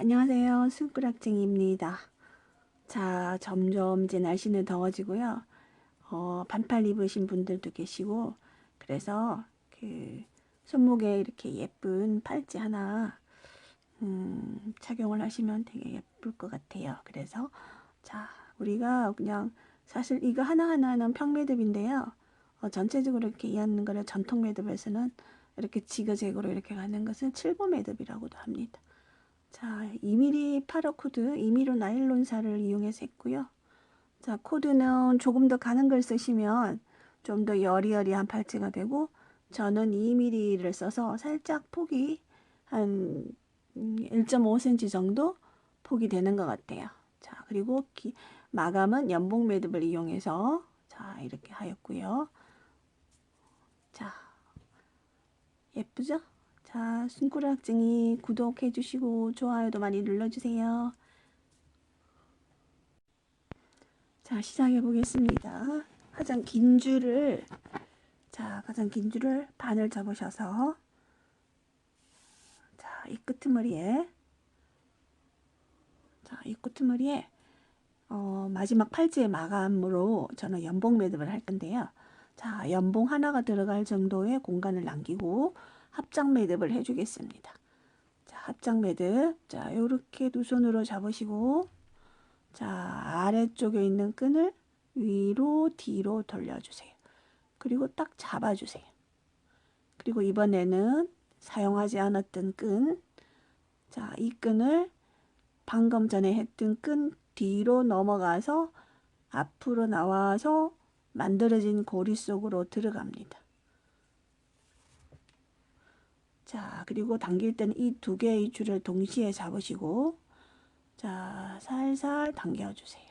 안녕하세요. 쑥꾸락쟁이입니다. 자, 점점 이제 날씨는 더워지고요. 어, 반팔 입으신 분들도 계시고, 그래서 그 손목에 이렇게 예쁜 팔찌 하나 음, 착용을 하시면 되게 예쁠 것 같아요. 그래서 자, 우리가 그냥 사실 이거 하나하나는 평매듭인데요. 어, 전체적으로 이렇게 이하는 거를 전통 매듭에서는 이렇게 지그재그로 이렇게 가는 것을 칠보 매듭이라고도 합니다. 자, 2mm 파러 코드, 2mm 나일론살을 이용해서 했고요. 자, 코드는 조금 더 가는 걸 쓰시면 좀 더 여리여리한 팔찌가 되고 저는 2mm를 써서 살짝 폭이 한 1.5cm 정도 폭이 되는 것 같아요. 자, 그리고 기, 마감은 연봉 매듭을 이용해서 자, 이렇게 하였고요. 자, 예쁘죠? 자, 숨꾸락쟁이 구독해 주시고 좋아요도 많이 눌러주세요. 자, 시작해 보겠습니다. 가장 긴 줄을 자, 가장 긴 줄을 반을 접으셔서 자, 이 끄트머리에 자, 이 끄트머리에 어, 마지막 팔찌의 마감으로 저는 연봉 매듭을 할 건데요. 자, 연봉 하나가 들어갈 정도의 공간을 남기고 합장 매듭을 해주겠습니다. 자, 합장 매듭. 자, 요렇게 두 손으로 잡으시고, 자, 아래쪽에 있는 끈을 위로 뒤로 돌려주세요. 그리고 딱 잡아주세요. 그리고 이번에는 사용하지 않았던 끈, 자, 이 끈을 방금 전에 했던 끈 뒤로 넘어가서 앞으로 나와서 만들어진 고리 속으로 들어갑니다. 자, 그리고 당길 때는 이 두 개의 줄을 동시에 잡으시고, 자, 살살 당겨주세요.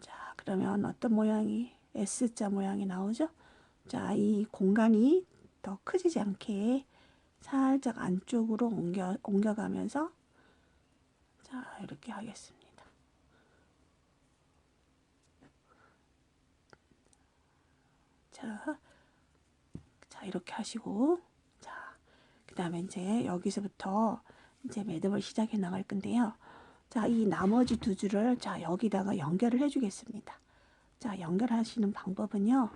자, 그러면 어떤 모양이, S자 모양이 나오죠? 자, 이 공간이 더 커지지 않게 살짝 안쪽으로 옮겨, 옮겨가면서, 자, 이렇게 하겠습니다. 자, 자, 이렇게 하시고, 자, 그 다음에 이제 여기서부터 이제 매듭을 시작해 나갈 건데요. 자, 이 나머지 두 줄을 자, 여기다가 연결을 해 주겠습니다. 자, 연결하시는 방법은요.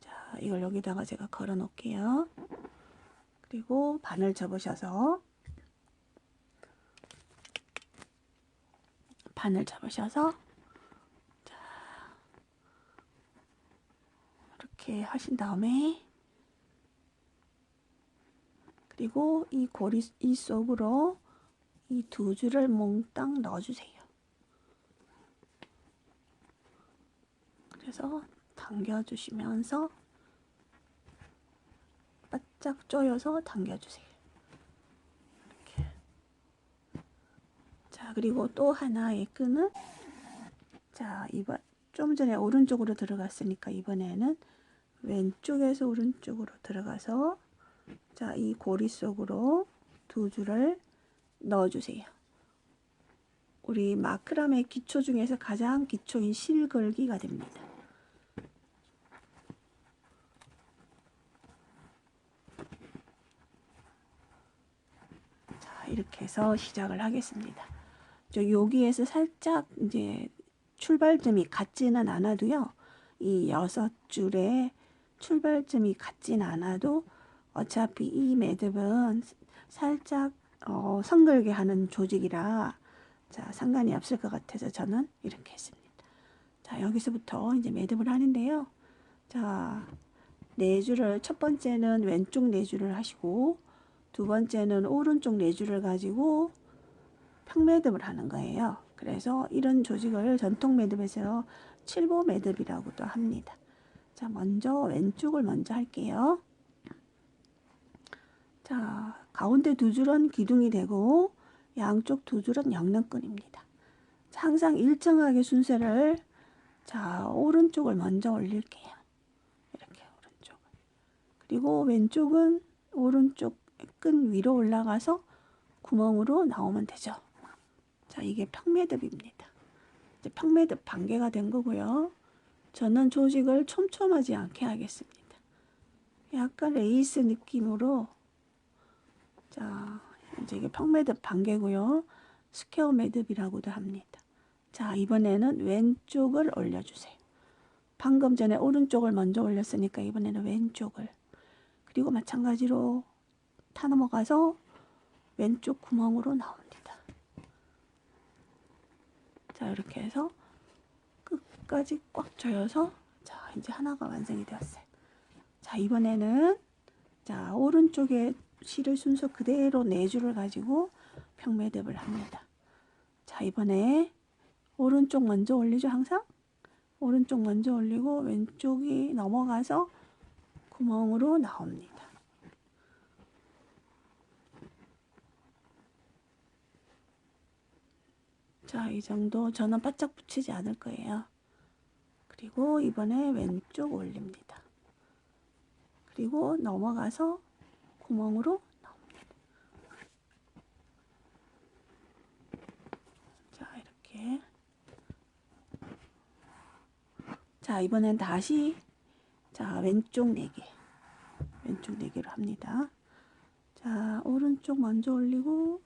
자, 이걸 여기다가 제가 걸어 놓을게요. 그리고 바늘 접으셔서 바늘 접으셔서 자, 이렇게 하신 다음에 그리고 이 고리 이 속으로 이 두 줄을 몽땅 넣어주세요. 그래서 당겨주시면서 바짝 조여서 당겨주세요. 이렇게. 자, 그리고 또 하나의 끈은 자, 이번 좀 전에 오른쪽으로 들어갔으니까 이번에는 왼쪽에서 오른쪽으로 들어가서 자, 이 고리 속으로 두 줄을 넣어주세요. 우리 마크라메 기초 중에서 가장 기초인 실걸기가 됩니다. 자, 이렇게 해서 시작을 하겠습니다. 저 여기에서 살짝 이제 출발점이 같지는 않아도요. 이 여섯 줄에 출발점이 같진 않아도 어차피 이 매듭은 살짝 어, 성글게 하는 조직이라 자 상관이 없을 것 같아서 저는 이렇게 했습니다. 자 여기서부터 이제 매듭을 하는데요. 자 네 줄을 첫 번째는 왼쪽 네 줄을 하시고 두 번째는 오른쪽 네 줄을 가지고 평매듭을 하는 거예요. 그래서 이런 조직을 전통 매듭에서 칠보 매듭이라고도 합니다. 자 먼저 왼쪽을 먼저 할게요. 자, 가운데 두 줄은 기둥이 되고 양쪽 두 줄은 영능끈입니다. 항상 일정하게 순서를 자, 오른쪽을 먼저 올릴게요. 이렇게 오른쪽을. 그리고 왼쪽은 오른쪽 끈 위로 올라가서 구멍으로 나오면 되죠. 자, 이게 평매듭입니다. 이제 평매듭 반개가 된 거고요. 저는 조직을 촘촘하지 않게 하겠습니다. 약간 레이스 느낌으로 자, 이제 이게 평매듭 반개고요. 스퀘어 매듭이라고도 합니다. 자, 이번에는 왼쪽을 올려주세요. 방금 전에 오른쪽을 먼저 올렸으니까 이번에는 왼쪽을. 그리고 마찬가지로 타 넘어가서 왼쪽 구멍으로 나옵니다. 자, 이렇게 해서 끝까지 꽉 조여서 자, 이제 하나가 완성이 되었어요. 자, 이번에는 자, 오른쪽에 실을 순서 그대로 네 줄을 가지고 평매듭을 합니다. 자, 이번에 오른쪽 먼저 올리죠, 항상? 오른쪽 먼저 올리고 왼쪽이 넘어가서 구멍으로 나옵니다. 자, 이 정도 저는 바짝 붙이지 않을 거예요. 그리고 이번에 왼쪽 올립니다. 그리고 넘어가서 구멍으로 나옵니다. 자, 이렇게. 자, 이번엔 다시 자, 왼쪽 4개. 왼쪽 4개로 합니다. 자, 오른쪽 먼저 올리고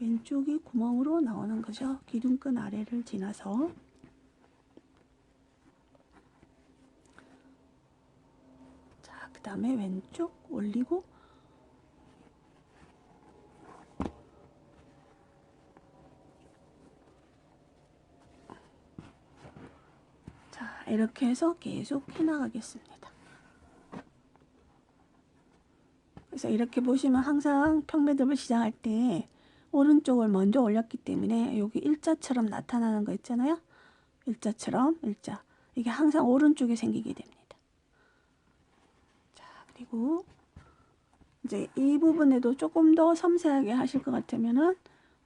왼쪽이 구멍으로 나오는 거죠. 기둥끈 아래를 지나서 자, 그 다음에 왼쪽 올리고 자, 이렇게 해서 계속 해나가겠습니다. 그래서 이렇게 보시면 항상 평매듭을 시작할 때 오른쪽을 먼저 올렸기 때문에 여기 일자처럼 나타나는 거 있잖아요. 일자처럼 일자. 이게 항상 오른쪽에 생기게 됩니다. 자, 그리고 이제 이 부분에도 조금 더 섬세하게 하실 것 같으면은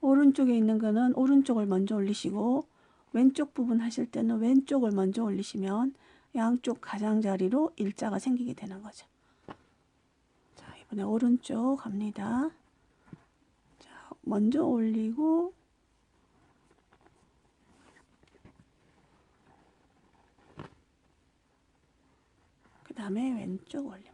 오른쪽에 있는 거는 오른쪽을 먼저 올리시고 왼쪽 부분 하실 때는 왼쪽을 먼저 올리시면 양쪽 가장자리로 일자가 생기게 되는 거죠. 자, 이번에 오른쪽 갑니다. 자, 먼저 올리고 그 다음에 왼쪽 올립니다.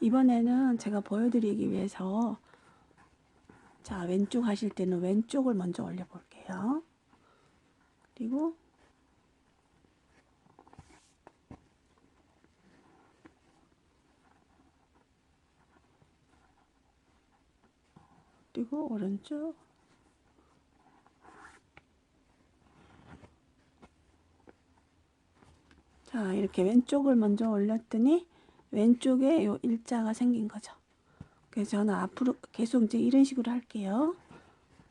이번에는 제가 보여드리기 위해서 자 왼쪽 하실 때는 왼쪽을 먼저 올려 볼게요. 그리고 그리고 오른쪽 자 이렇게 왼쪽을 먼저 올렸더니 왼쪽에 요 일자가 생긴 거죠. 그래서 저는 앞으로 계속 이제 이런 식으로 할게요.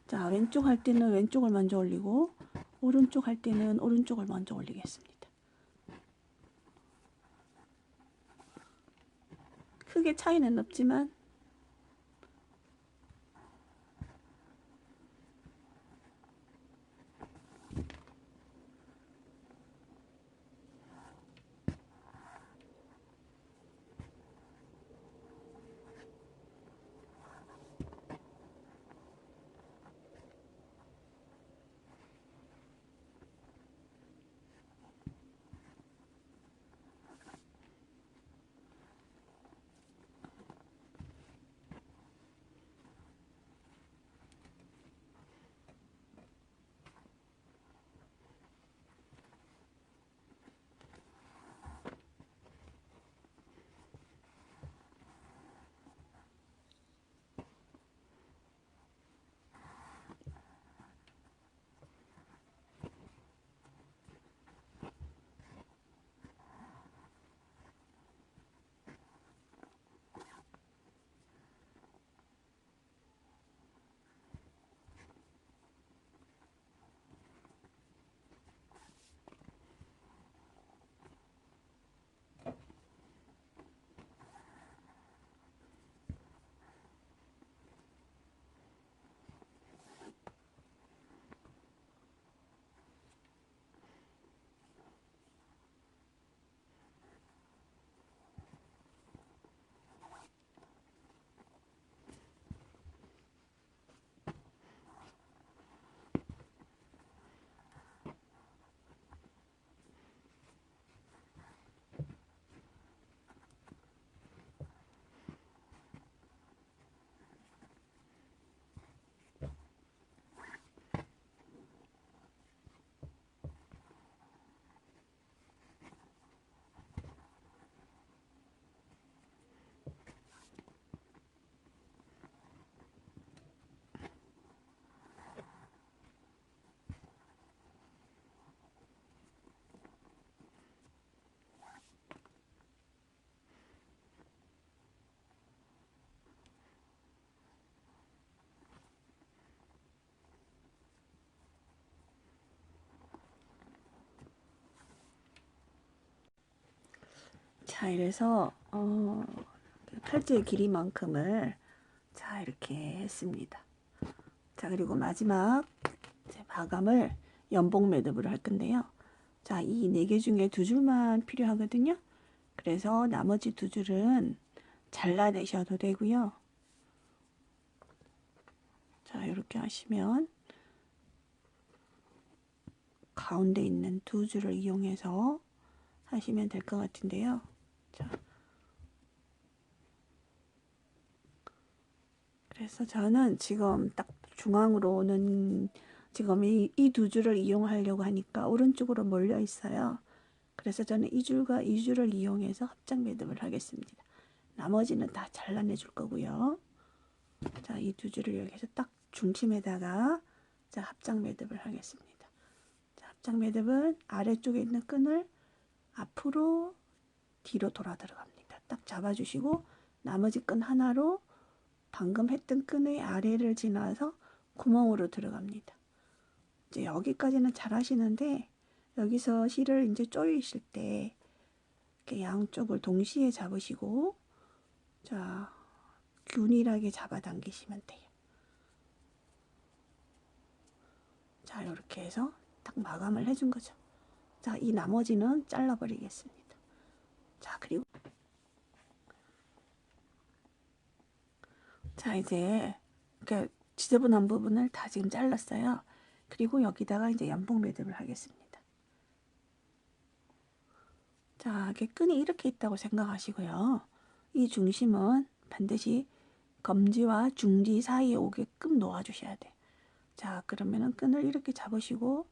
자, 왼쪽 할 때는 왼쪽을 먼저 올리고, 오른쪽 할 때는 오른쪽을 먼저 올리겠습니다. 크게 차이는 없지만, 자, 이래서 어, 팔찌의 길이만큼을 자 이렇게 했습니다. 자 그리고 마지막 이제 마감을 연봉 매듭으로 할 건데요. 자, 이 네 개 중에 두 줄만 필요하거든요. 그래서 나머지 두 줄은 잘라내셔도 되고요. 자, 이렇게 하시면 가운데 있는 두 줄을 이용해서 하시면 될 것 같은데요. 자, 그래서 저는 지금 딱 중앙으로 오는 지금 이 두 줄을 이용하려고 하니까 오른쪽으로 몰려 있어요. 그래서 저는 이 줄과 이 줄을 이용해서 합장 매듭을 하겠습니다. 나머지는 다 잘라내 줄 거고요. 자, 이 두 줄을 이용해서 딱 중심에다가 자, 합장 매듭을 하겠습니다. 자, 합장 매듭은 아래쪽에 있는 끈을 앞으로 뒤로 돌아 들어갑니다. 딱 잡아주시고 나머지 끈 하나로 방금 했던 끈의 아래를 지나서 구멍으로 들어갑니다. 이제 여기까지는 잘 하시는데 여기서 실을 이제 조이실 때 이렇게 양쪽을 동시에 잡으시고 자 균일하게 잡아당기시면 돼요. 자 이렇게 해서 딱 마감을 해준 거죠. 자 이 나머지는 잘라버리겠습니다. 자 그리고 자 이제 이렇게 지저분한 부분을 다 지금 잘랐어요. 그리고 여기다가 이제 연봉 매듭을 하겠습니다. 자, 이렇게 끈이 이렇게 있다고 생각하시고요. 이 중심은 반드시 검지와 중지 사이에 오게끔 놓아주셔야 돼. 자, 그러면은 끈을 이렇게 잡으시고,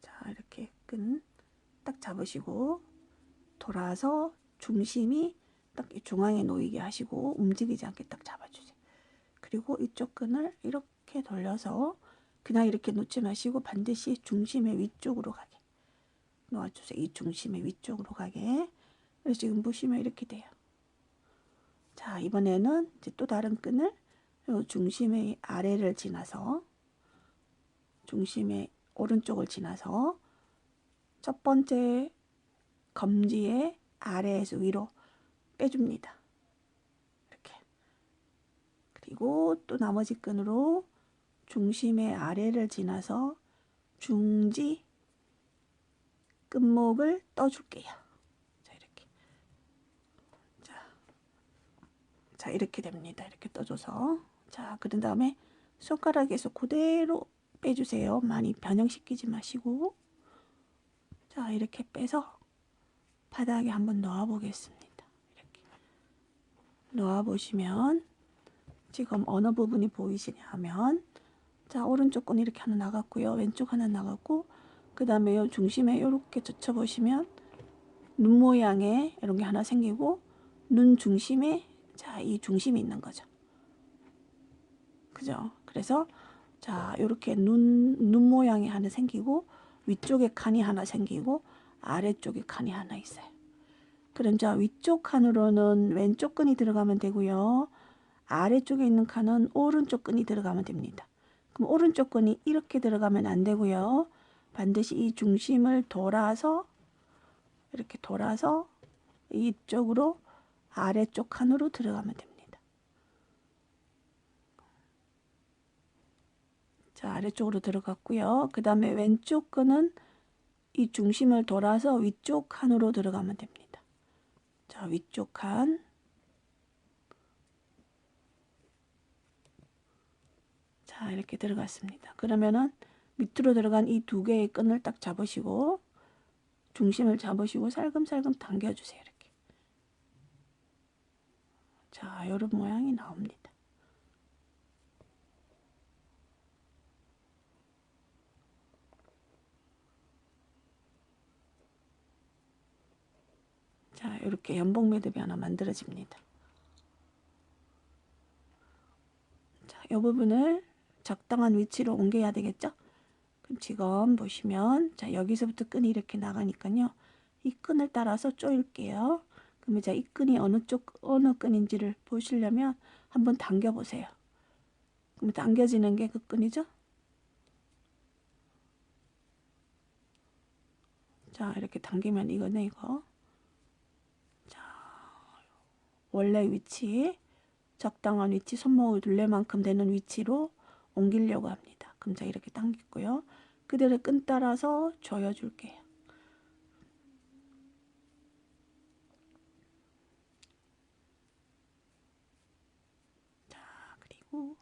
자, 이렇게 끈 딱 잡으시고, 돌아서 중심이 딱 중앙에 놓이게 하시고, 움직이지 않게 딱 잡아주세요. 그리고 이쪽 끈을 이렇게 돌려서, 그냥 이렇게 놓지 마시고, 반드시 중심의 위쪽으로 가게. 놓아주세요. 이 중심의 위쪽으로 가게. 그래서 지금 보시면 이렇게 돼요. 자, 이번에는 이제 또 다른 끈을 요 중심의 아래를 지나서 중심의 오른쪽을 지나서 첫 번째 검지의 아래에서 위로 빼줍니다. 이렇게. 그리고 또 나머지 끈으로 중심의 아래를 지나서 중지 끝목을 떠줄게요. 자, 이렇게. 자, 자, 이렇게 됩니다. 이렇게 떠줘서. 자, 그런 다음에 손가락에서 그대로 빼주세요. 많이 변형시키지 마시고. 자, 이렇게 빼서 바닥에 한번 놓아 보겠습니다. 놓아 보시면 지금 어느 부분이 보이시냐 하면 자, 오른쪽 건 이렇게 하나 나갔고요. 왼쪽 하나 나갔고 그 다음에 요 중심에 이렇게 젖혀 보시면 눈 모양의 이런 게 하나 생기고 눈 중심에 자 이 중심이 있는 거죠. 그죠? 그래서 자 이렇게 눈, 눈 모양이 하나 생기고 위쪽에 칸이 하나 생기고 아래쪽에 칸이 하나 있어요. 그럼 자 위쪽 칸으로는 왼쪽 끈이 들어가면 되고요. 아래쪽에 있는 칸은 오른쪽 끈이 들어가면 됩니다. 그럼 오른쪽 끈이 이렇게 들어가면 안 되고요. 반드시 이 중심을 돌아서 이렇게 돌아서 이쪽으로 아래쪽 칸으로 들어가면 됩니다. 자, 아래쪽으로 들어갔고요. 그 다음에 왼쪽 끈은 이 중심을 돌아서 위쪽 칸으로 들어가면 됩니다. 자, 위쪽 칸. 자, 이렇게 들어갔습니다. 그러면은 밑으로 들어간 이 두 개의 끈을 딱 잡으시고 중심을 잡으시고 살금살금 당겨주세요. 이렇게. 자, 이런 모양이 나옵니다. 자, 이렇게 연봉 매듭이 하나 만들어집니다. 자, 이 부분을 적당한 위치로 옮겨야 되겠죠? 그럼 지금 보시면 자 여기서부터 끈이 이렇게 나가니까요. 이 끈을 따라서 조일게요. 그럼 이제 이 끈이 어느 쪽 어느 끈인지를 보시려면 한번 당겨 보세요. 그럼 당겨지는 게 그 끈이죠. 자, 이렇게 당기면 이거네, 이거. 자, 원래 위치, 적당한 위치, 손목을 둘레만큼 되는 위치로 옮기려고 합니다. 그럼 자, 이렇게 당기고요. 그대로 끈 따라서 조여줄게요. 자, 그리고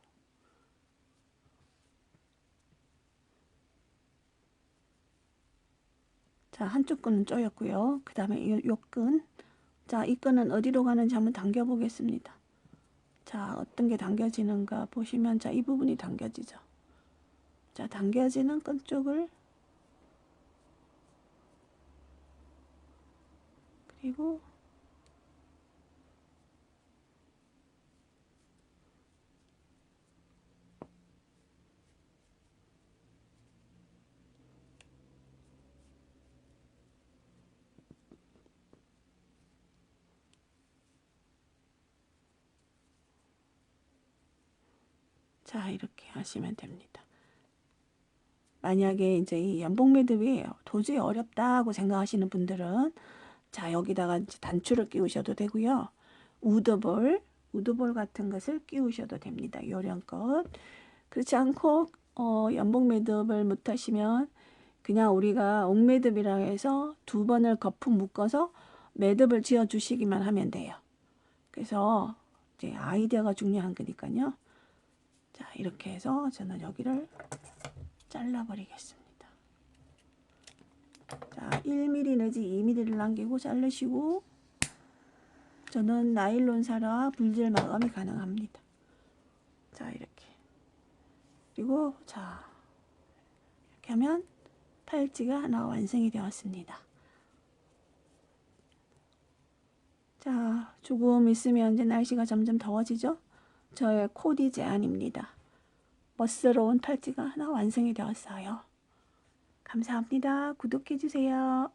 자, 한쪽 끈은 쪼였고요. 그 다음에 이, 요 끈. 자, 이 끈은 어디로 가는지 한번 당겨 보겠습니다. 자, 어떤 게 당겨지는가 보시면, 자, 이 부분이 당겨지죠. 자, 당겨지는 끈 쪽을 그리고 자, 이렇게 하시면 됩니다. 만약에 이제 이 연봉 매듭이 도저히 어렵다고 생각하시는 분들은 자, 여기다가 이제 단추를 끼우셔도 되고요. 우드볼, 우드볼 같은 것을 끼우셔도 됩니다. 요령껏. 그렇지 않고 어, 연봉 매듭을 못 하시면 그냥 우리가 옥매듭이라 해서 두 번을 거품 묶어서 매듭을 지어 주시기만 하면 돼요. 그래서 이제 아이디어가 중요한 거니까요. 자, 이렇게 해서 저는 여기를 잘라버리겠습니다. 자, 1mm 내지 2mm를 남기고 자르시고 저는 나일론 사라 불질 마감이 가능합니다. 자, 이렇게. 그리고 자, 이렇게 하면 팔찌가 하나 완성이 되었습니다. 자, 조금 있으면 이제 날씨가 점점 더워지죠? 저의 코디 제안입니다. 멋스러운 팔찌가 하나 완성이 되었어요. 감사합니다. 구독해주세요.